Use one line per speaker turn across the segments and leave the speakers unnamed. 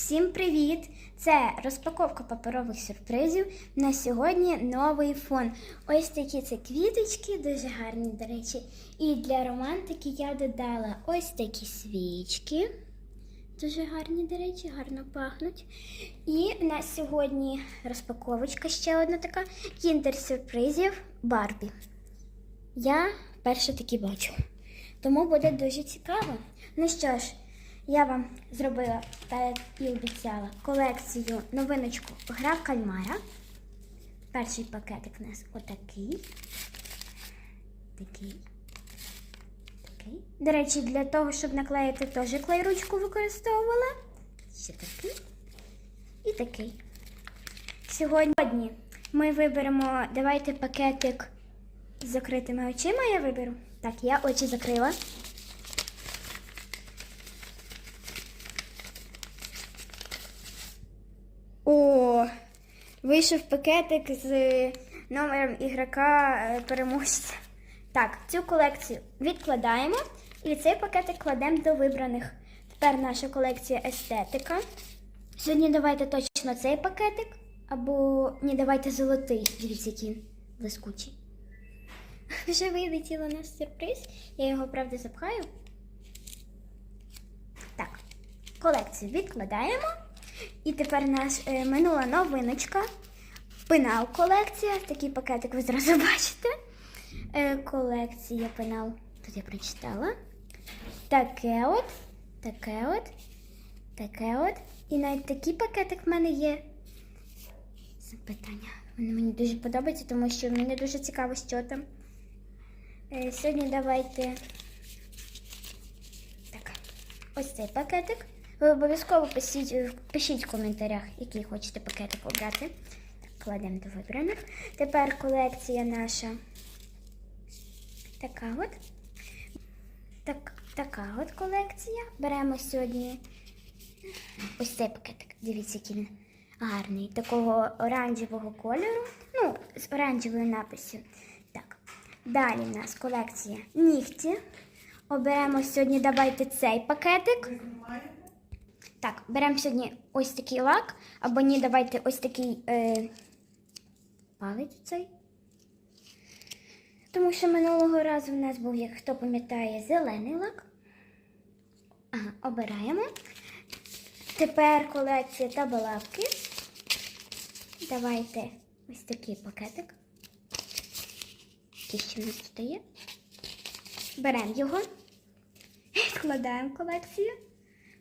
Всім привіт! Це розпаковка паперових сюрпризів. На сьогодні новий фон. Ось такі це квіточки, дуже гарні, до речі. І для романтики я додала ось такі свічки. Дуже гарні, до речі, гарно пахнуть. І на сьогодні розпаковочка ще одна така кіндер сюрпризів Барбі. Я перше такі бачу. Тому буде дуже цікаво. Ну що ж, я вам зробила та і обіцяла колекцію новиночку Гра кальмара. Перший пакетик у нас отакий. Такий. Такий. До речі, для того, щоб наклеїти, теж клей-ручку використовувала. Ще такий. І такий. Сьогодні ми виберемо, давайте пакетик з закритими очима я виберу. Так, я очі закрила. О, вийшов пакетик з номером ігрока е, переможця. Так, цю колекцію відкладаємо і цей пакетик кладемо до вибраних. Тепер наша колекція естетика. Сьогодні давайте точно цей пакетик. Або ні, давайте золотий. Дивіться, який блискучий. Вже вилетіло наш сюрприз. Я його, правда, запхаю. Так, колекцію відкладаємо. І тепер наш е, минула новиночка. Пенал колекція. Такий пакетик ви зразу бачите. Е, колекція пенал. Тут я прочитала. Таке от, таке от, таке от. І навіть такий пакетик в мене є. Запитання. Воно мені дуже подобається, тому що мені дуже цікаво, що там. Е, сьогодні давайте. Так, ось цей пакетик. Ви обов'язково пишіть, пишіть в коментарях, який хочете пакетик обрати. Кладемо до вибраних. Тепер колекція наша. Така от. Так, така от колекція. Беремо сьогодні ось цей пакетик. Дивіться, який він гарний. Такого оранжевого кольору. Ну, з оранжевою написю. Так. Далі в нас колекція нігті. Оберемо сьогодні, давайте цей пакетик. Так, беремо сьогодні ось такий лак, або ні, давайте ось такий е, палець цей. Тому що минулого разу в нас був, як хто пам'ятає, зелений лак. Ага, обираємо. Тепер колекція табалавки. Давайте ось такий пакетик. Який ще в нас тут є. Беремо його. Складаємо колекцію.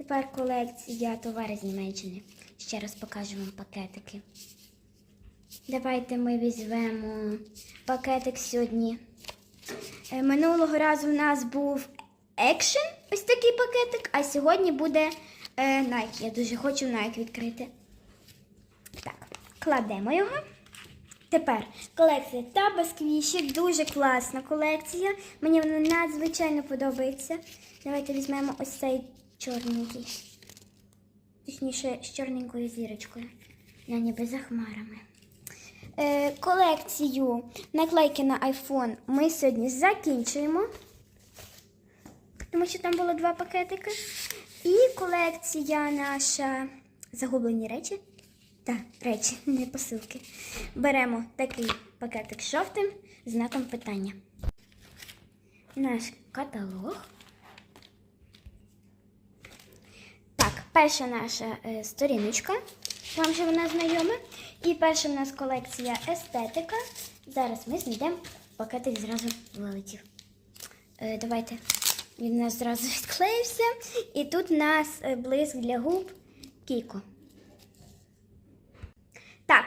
Тепер колекція товари з Німеччини. Ще раз покажу вам пакетики. Давайте ми візьмемо пакетик сьогодні. Е, Минулого разу в нас був Action, ось такий пакетик, а сьогодні буде е, Nike. Я дуже хочу Nike відкрити. Так, кладемо його. Тепер колекція та безквіші. Дуже класна колекція. Мені вона надзвичайно подобається. Давайте візьмемо ось цей чорненький. Точніше, з чорненькою зірочкою. На ніби за хмарами. Е, колекцію наклейки на iPhone ми сьогодні закінчуємо. Тому що там було два пакетики. І колекція наша загублені речі. Так, речі, не посилки. Беремо такий пакетик з жовтим знаком питання. Наш каталог. Так, перша наша е, сторіночка. Вам же вона знайома. І перша в нас колекція естетика. Зараз ми знайдемо пакетик зразу вилетів. Е, давайте. Він у нас зразу відклеївся. І тут у нас е, блиск для губ Кіко. Так.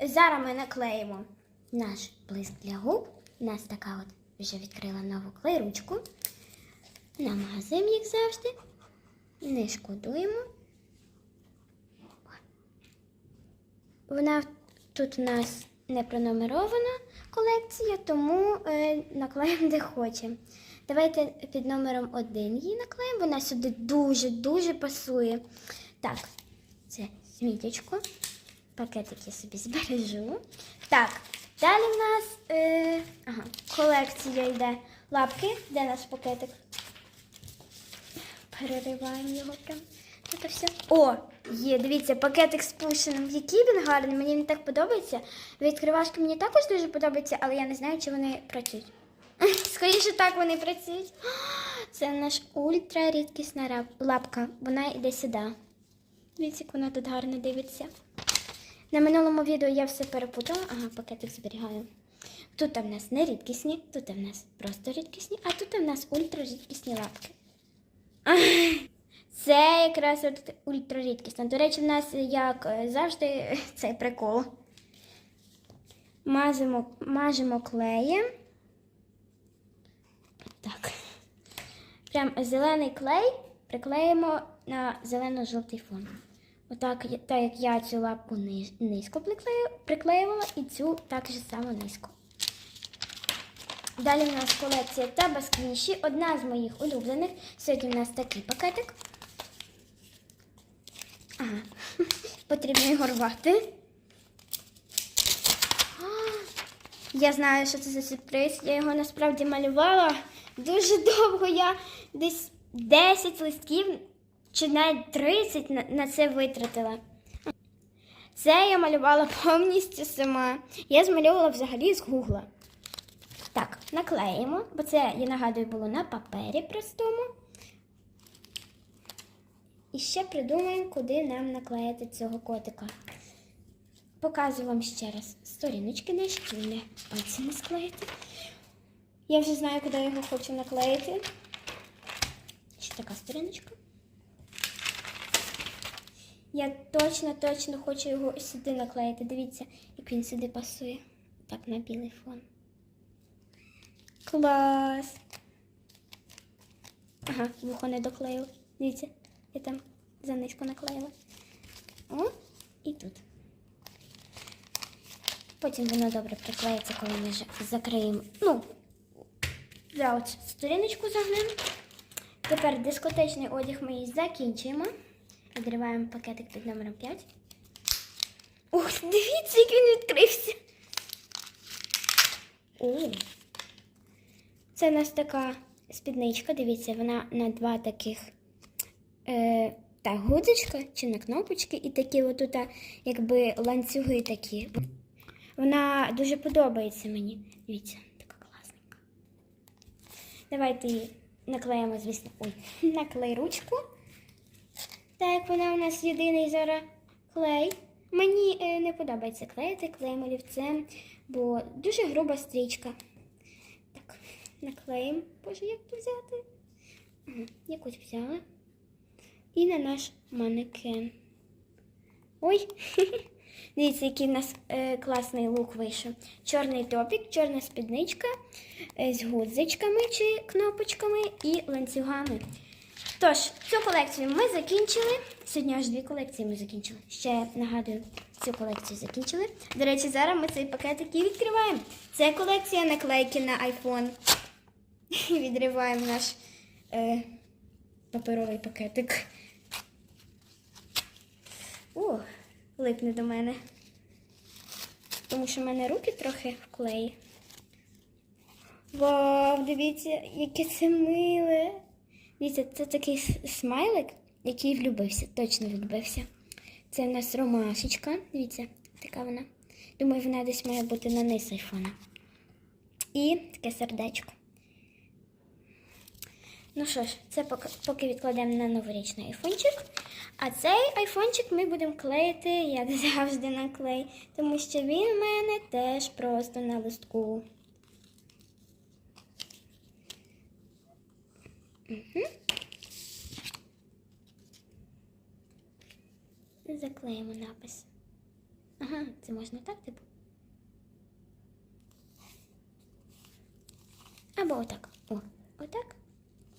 Зараз ми наклеїмо наш блиск для губ. У нас така от вже відкрила нову клей-ручку. Намазуємо, як завжди. Не шкодуємо. Вона тут у нас не пронумерована колекція, тому е, наклеїмо де хочемо. Давайте під номером 1 її наклеїмо. Вона сюди дуже-дуже пасує. Так, це смітечко. Пакетик я собі збережу. Так, далі в нас е, ага, колекція йде лапки. Де наш пакетик? Перериваємо його прям. Тут все. О, є, дивіться, пакетик з пушеном. Який він гарний, мені він так подобається. Відкривашки мені також дуже подобаються, але я не знаю, чи вони працюють. Скоріше так вони працюють. Це наш ультра рідкісна лапка. Вона йде сюди. Дивіться, як вона тут гарно дивиться. На минулому відео я все перепутала. Ага, пакетик зберігаю. Тут в нас не рідкісні, тут в нас просто рідкісні, а тут в нас ультра рідкісні лапки. Це якраз от ультра рідкісно. До речі, в нас, як завжди, цей прикол. Мазимо, мажемо клеєм. Так. Прям зелений клей приклеїмо на зелено-жовтий фон. Отак, так як я цю лапку низько приклеювала і цю так же само низько. Далі в нас колекція Таба Сквіші, одна з моїх улюблених. Сьогодні в нас такий пакетик. Ага, потрібно його рвати. Я знаю, що це за сюрприз. Я його насправді малювала дуже довго. Я десь 10 листків чи навіть 30 на, на це витратила. Це я малювала повністю сама. Я змальовувала взагалі з гугла. Так, наклеїмо, бо це, я нагадую, було на папері простому. І ще придумаємо, куди нам наклеїти цього котика. Показую вам ще раз сторіночки наші, не пальці не склеїти. Я вже знаю, куди його хочу наклеїти. Ще така сторіночка. Я точно, точно хочу його сюди наклеїти. Дивіться, як він сюди пасує. Так, на білий фон. Клас! Ага, вухо не доклеїла. Дивіться, я там занизько наклеїла. О, і тут. Потім воно добре приклеїться, коли ми закриємо. Ну, за от сторіночку загнемо. Тепер дискотечний одяг ми закінчуємо. Відриваємо пакетик під номером 5. Ух, дивіться, як він відкрився. О. Це у нас така спідничка, дивіться, вона на два таких е, та гудзичка чи на кнопочки, і такі отут, якби ланцюги такі. Вона дуже подобається мені. Дивіться, така класненька. Давайте її наклеїмо, звісно, ой, наклей ручку. Так, вона у нас єдиний зараз клей. Мені е, не подобається клеїти клеєм олівцем, бо дуже груба стрічка. Наклеїмо. Боже, як то взяти? Ага, якусь взяла. І на наш манекен. Ой, дивіться, який в нас е, класний лук вийшов. Чорний топік, чорна спідничка е, з гудзичками чи кнопочками і ланцюгами. Тож, цю колекцію ми закінчили. Сьогодні аж дві колекції ми закінчили. Ще нагадую, цю колекцію закінчили. До речі, зараз ми цей пакетик і відкриваємо. Це колекція наклейки на iPhone. Відриваємо наш е, паперовий пакетик. Ух, липне до мене. Тому що в мене руки трохи в клеї. Вау, дивіться, яке це миле. Дивіться, це такий смайлик, який влюбився, точно влюбився. Це в нас ромашечка. Дивіться, така вона. Думаю, вона десь має бути на низ айфона. І таке сердечко. Ну що ж, це поки, відкладемо на новорічний айфончик. А цей айфончик ми будемо клеїти, як завжди, на клей, тому що він в мене теж просто на листку. Угу. Заклеїмо напис. Ага, це можна так, типу. Або отак. О, отак.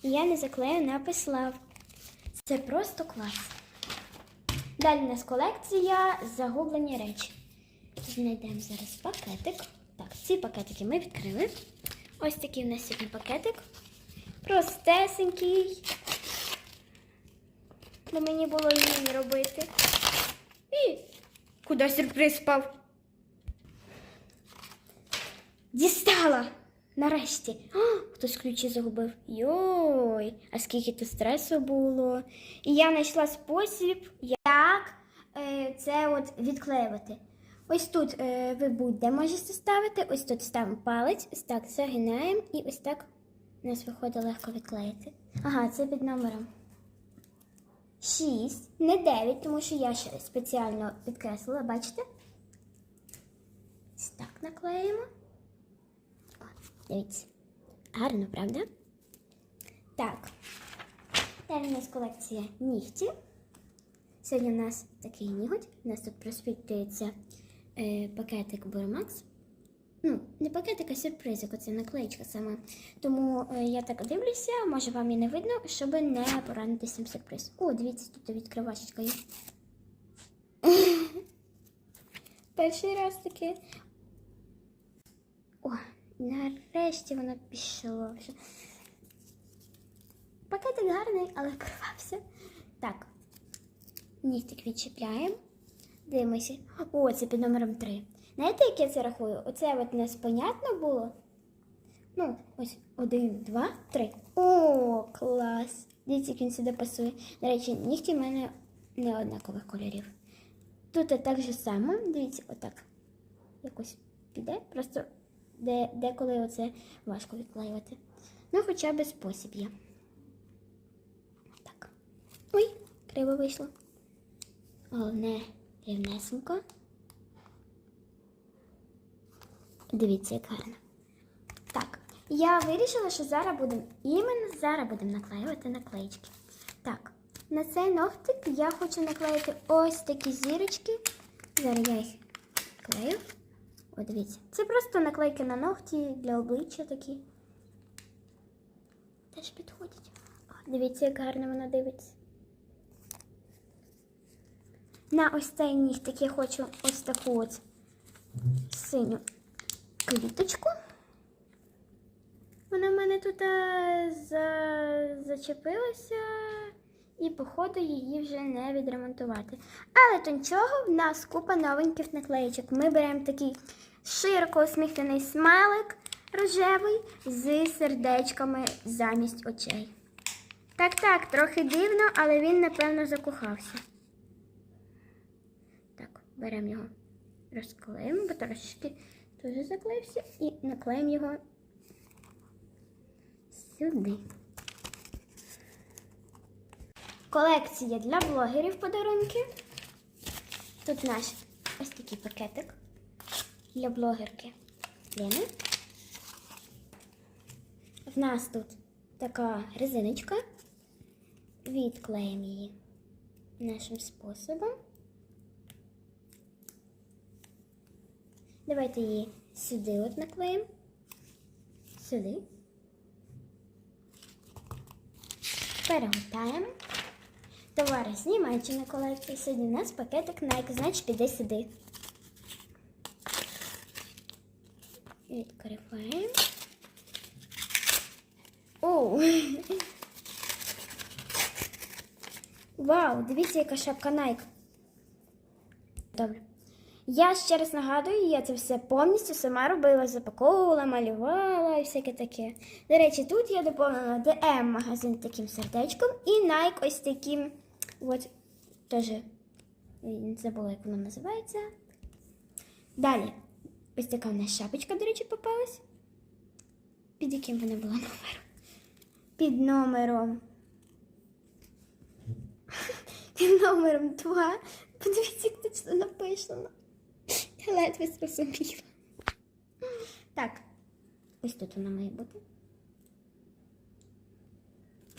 І я не заклею напис лав. Це просто клас. Далі у нас колекція загублені речі. Знайдемо зараз пакетик. Так, ці пакетики ми відкрили. Ось такий у нас сьогодні пакетик. Простесенький. Бо мені було її робити. І куди сюрприз впав? Дістала! Нарешті. О, хтось ключі загубив. Йой, а скільки тут стресу було. І я знайшла спосіб, як е, це от відклеювати. Ось тут е, ви будь-де можете ставити, ось тут ставимо палець, ось так загинаємо і ось так у нас виходить легко відклеїти. Ага, це під номером 6, не 9, тому що я ще спеціально підкреслила, бачите? Ось так наклеїмо. Дивіться. Гарно, правда? Так. Далі у нас колекція нігтів. Сьогодні у нас такий ніготь. У нас тут просвітлюється е, пакетик Бурмакс. Ну, не пакетик, а сюрпризик, оце наклеїчка сама. Тому е, я так дивлюся, може вам і не видно, щоб не поранити сам сюрприз. О, дивіться, тут відкривачечка є. Перший раз таке. О, нарешті воно пішло. вже. Пакетик гарний, але порвався. Так, нігтик відчіпляємо. Дивимося. О, це під номером 3. Знаєте, як я це рахую? Оце от не понятно було. Ну, ось один, два, три. О, клас! Дивіться, як він сюди пасує. До речі, нігті в мене не однакових кольорів. Тут так же само, дивіться, отак. Якось піде. Просто де, деколи оце важко відклеювати. Ну, хоча б спосіб є. Так. Ой, криво вийшло. Головне рівнесенько. Дивіться, як гарно. Так, я вирішила, що зараз будемо іменно зараз будемо наклеювати наклеїчки. Так, на цей ногтик я хочу наклеїти ось такі зірочки. Зараз я їх клею. О, дивіться. Це просто наклейки на ногті для обличчя такі. Теж підходять. О, дивіться, як гарно вона дивиться. На ось цей нігтик я хочу ось таку от синю квіточку. Вона в мене тут е, за... зачепилася, і, походу, її вже не відремонтувати. Але то нічого, в нас купа новеньких наклеїчок. Ми беремо такий широко усміхнений смайлик рожевий з сердечками замість очей. Так, так, трохи дивно, але він, напевно, закохався. Так, беремо його, розклеїмо, бо трошечки теж заклеївся, і наклеїмо його сюди. Колекція для блогерів подарунки. Тут наш ось такий пакетик для блогерки Лени. В нас тут така резиночка. Відклеїмо її нашим способом. Давайте її сюди от наклеїмо. Сюди. Перегортаємо. Товари з Німеччини колекції. Сьогодні у нас пакетик Nike, значить піде сюди. Відкриваємо. Оу! Вау, дивіться, яка шапка Nike. Добре. Я ще раз нагадую, я це все повністю сама робила, запаковувала, малювала і всяке таке. До речі, тут я доповнила DM магазин таким сердечком і Nike ось таким. От теж забула, як воно називається. Далі. Ось така в нас шапочка, до речі, попалась. Під яким вона була номером? Під номером. Під номером 2. Подивіться, як точно написано. Я ледве зрозуміла. Так, ось тут вона має бути.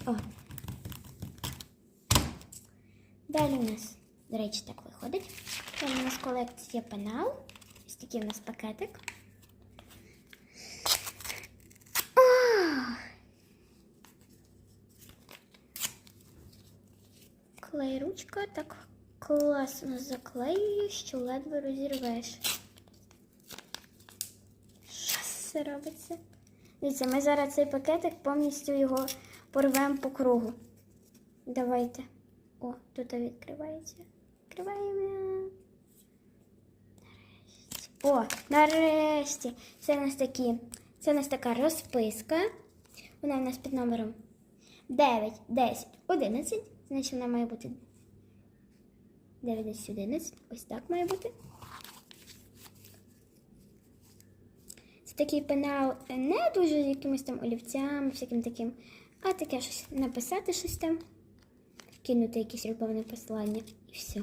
О. Далі у нас, до речі, так виходить. Далі у нас колекція пенал. Такий у нас пакетик. Клей ручка так класно заклеює, що ледве розірвеш. Що це робиться? Дивіться, ми зараз цей пакетик повністю його порвемо по кругу. Давайте. О, тут відкривається. Відкриваємо. О, нарешті. Це у нас такі Це у нас така розписка. Вона у нас під номером 9, 10, 11. Значить, вона має бути 9, 10, 11. Ось так має бути. Це такий пенал е, не дуже з якимось там олівцями, всяким таким, а таке щось написати щось там, кинути якесь любовне послання і все.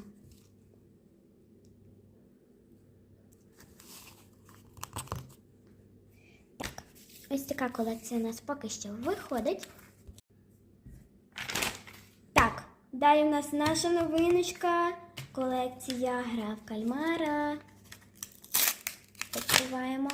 Ось така колекція у нас поки що виходить. Так, далі у нас наша новиночка. Колекція гра в кальмара. Відкриваємо.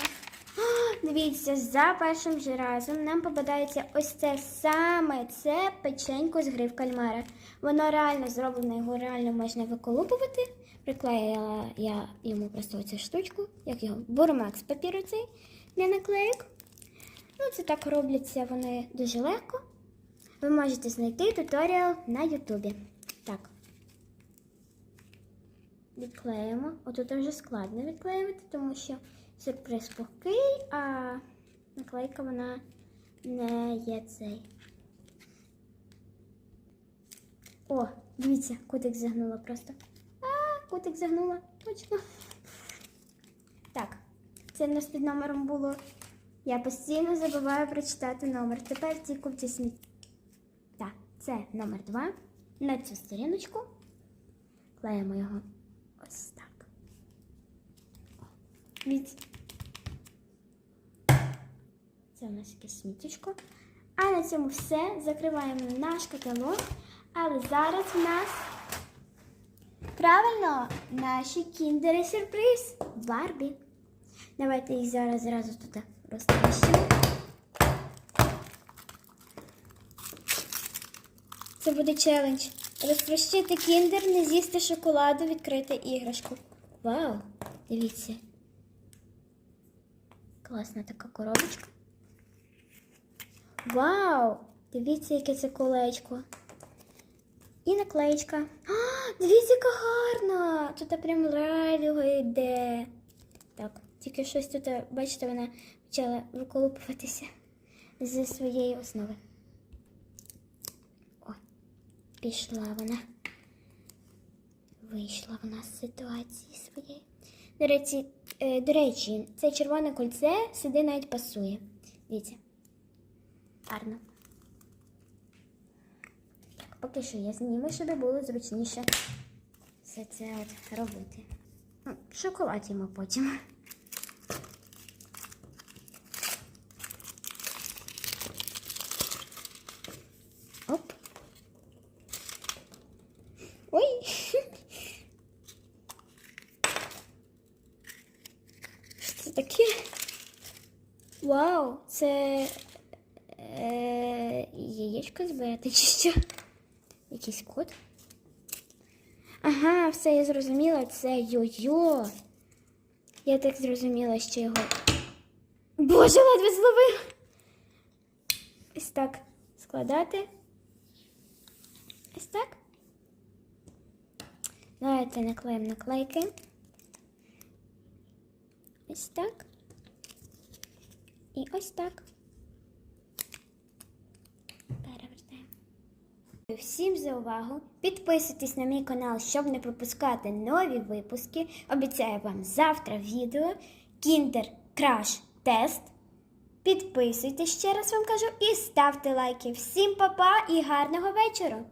О, Дивіться, за першим же разом нам попадається ось це саме це печенько з гри в кальмара. Воно реально зроблено, його реально можна виколупувати. Приклеїла я йому просто оцю штучку, як його бурмакс папір оцей для наклейок. Ну, це так робляться вони дуже легко. Ви можете знайти туторіал на Ютубі. Так. Відклеїмо. Отут вже складно відклеювати, тому що сюрприз пухкий, а наклейка вона не є цей. О, дивіться, кутик загнула просто. А, кутик загнула, точно. Так, це в нас під номером було. Я постійно забуваю прочитати номер. Тепер в цій купці сміття. Так, це номер 2. На цю сторіночку. Клеїмо його ось так. Від... Це у нас якесь сміттячко. А на цьому все. Закриваємо наш каталог. Але зараз в нас правильно наші кіндери сюрприз Барбі. Давайте їх зараз зразу розтащимо. Це буде челендж. Розтрощити кіндер, не з'їсти шоколаду, відкрити іграшку. Вау! Дивіться. Класна така коробочка. Вау! Дивіться, яке це колечко. І наклеєчка. А, дивіться, яка гарна! Тут прям радіо йде. Так, тільки щось тут, бачите, вона почала виколупуватися зі своєї основи. О, пішла вона. Вийшла вона з ситуації своєї. До речі, е, до речі, це червоне кольце сюди навіть пасує. Дивіться. Гарно. Так, поки що я зніму, щоб було зручніше все це робити. Ну, Шоколад їмо потім. Оп. Ой. Що це таке? Вау, це е, яєчко збирати чи що? Якийсь код? Ага, все я зрозуміла, це йо-йо. Я так зрозуміла, що його. Боже, ледве зловив. Ось так складати. Ось так. Давайте наклеїмо наклейки. Ось так. І ось так. Всім за увагу. Підписуйтесь на мій канал, щоб не пропускати нові випуски. Обіцяю вам завтра відео. Kinder Crash Тест. Підписуйтесь, ще раз вам кажу, і ставте лайки. Всім па-па і гарного вечора!